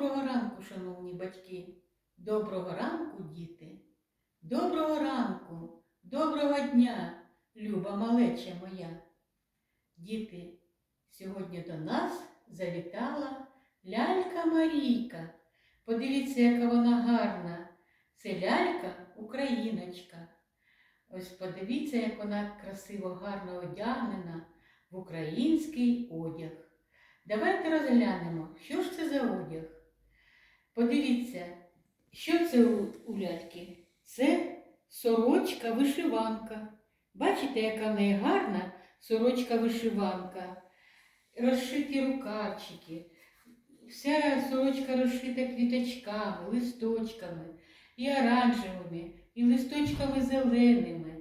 Доброго ранку, шановні батьки, доброго ранку, діти, доброго ранку, доброго дня, люба малеча моя. Діти, сьогодні до нас завітала лялька Марійка. Подивіться, яка вона гарна. Це лялька Україночка. Ось подивіться, як вона красиво гарно одягнена в український одяг. Давайте розглянемо, що ж це за одяг. Подивіться, що це у, ляльки? Це сорочка вишиванка. Бачите, яка в неї гарна сорочка вишиванка, розшиті рукавчики. Вся сорочка розшита квіточками, листочками, і оранжевими, і листочками зеленими.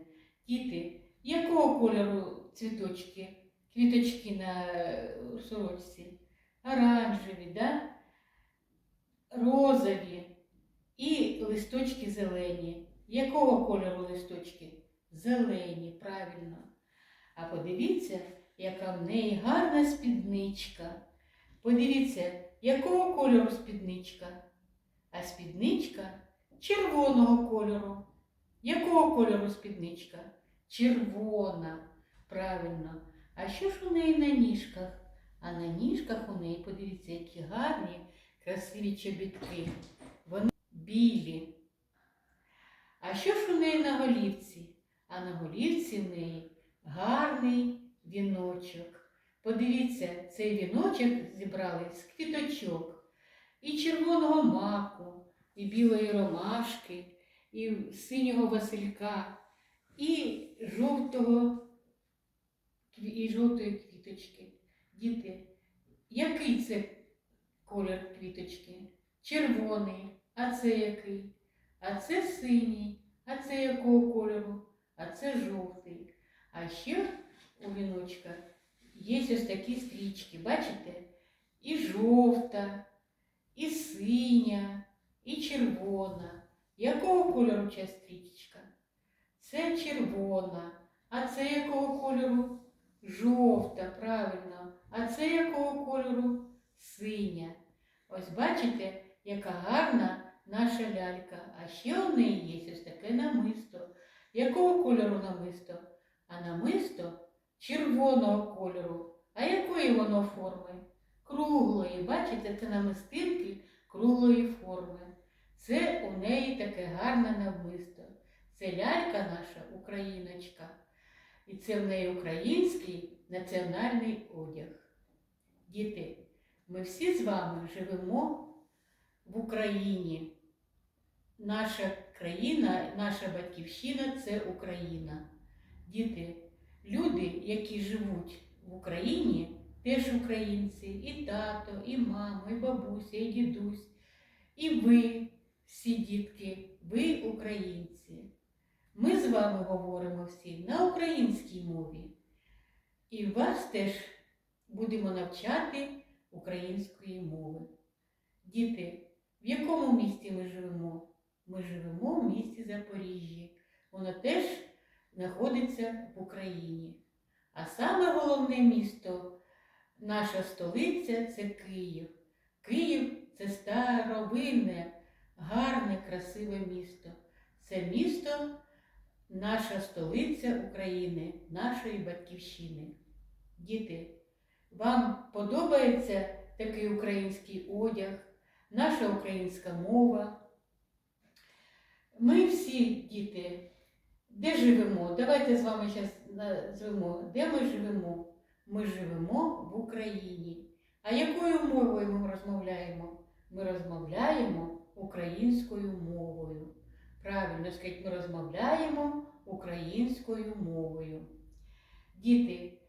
Діти, якого кольору цвіточки? квіточки на е, сорочці. Оранжеві, да? Розові і листочки зелені. Якого кольору листочки? Зелені, правильно. А подивіться, яка в неї гарна спідничка. Подивіться, якого кольору спідничка? А спідничка червоного кольору. Якого кольору спідничка? Червона. Правильно. А що ж у неї на ніжках? А на ніжках у неї, подивіться, які гарні, красиві чобітки. Вони білі. А що ж у неї на голівці? А на голівці в неї гарний віночок. Подивіться, цей віночок зібрали з квіточок, і червоного маку, і білої ромашки, і синього василька, і жовтого і жовтої квіточки. Діти, який це колір квіточки? Червоний. А це який? А це синій. А це якого кольору? А це жовтий. А ще у віночка є ось такі стрічки, бачите? І жовта, і синя, і червона. Якого кольору ця стрічка? Це червона. А це якого кольору? Жовта, правильно. А це якого кольору? Синя. Ось бачите, яка гарна наша лялька. А ще у неї є ось таке намисто. Якого кольору намисто? А намисто червоного кольору. А якої воно форми? Круглої. Бачите, це намистинки круглої форми. Це у неї таке гарне намисто. Це лялька наша україночка. І це в неї український національний одяг. Діти, ми всі з вами живемо в Україні. Наша країна, наша батьківщина це Україна. Діти, люди, які живуть в Україні, теж українці, і тато, і мама, і бабуся, і дідусь, і ви, всі дітки, ви українці. Ми з вами говоримо всі на українській мові. І вас теж будемо навчати української мови. Діти, в якому місті ми живемо? Ми живемо в місті Запоріжжі. Воно теж знаходиться в Україні. А саме головне місто, наша столиця це Київ. Київ це старовинне, гарне, красиве місто. Це місто наша столиця України, нашої батьківщини. Діти, вам подобається такий український одяг, наша українська мова? Ми всі діти, де живемо? Давайте з вами зараз назвемо, де ми живемо? Ми живемо в Україні. А якою мовою ми розмовляємо? Ми розмовляємо українською мовою. Правильно сказати, ми розмовляємо українською мовою. Діти,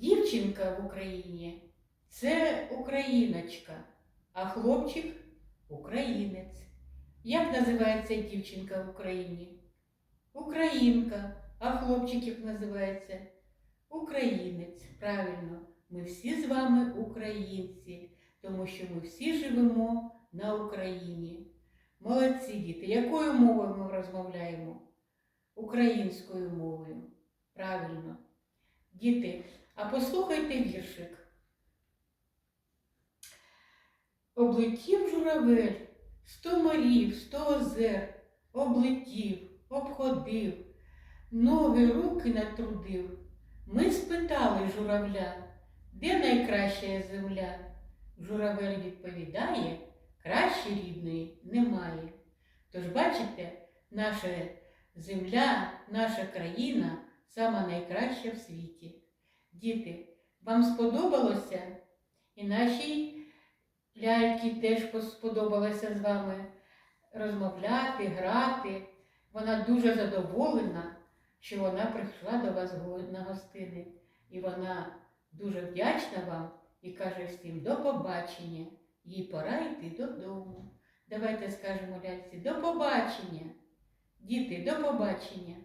дівчинка в Україні це україночка, а хлопчик українець. Як називається дівчинка в Україні? Українка, а хлопчик як називається? Українець. Правильно, ми всі з вами українці, тому що ми всі живемо на Україні. Молодці діти, якою мовою ми розмовляємо? Українською мовою. Правильно. Діти, а послухайте віршик. Облетів журавель сто морів, сто озер, облетів, обходив, ноги руки натрудив. Ми спитали журавля, де найкраща земля? Журавель відповідає, краще рідної немає. Тож, бачите, наша земля, наша країна сама найкраща в світі. Діти, вам сподобалося? І нашій ляльці теж сподобалося з вами розмовляти, грати. Вона дуже задоволена, що вона прийшла до вас на гостини. І вона дуже вдячна вам і каже всім до побачення. Їй пора йти додому. Давайте скажемо ляльці до побачення. Діти, до побачення.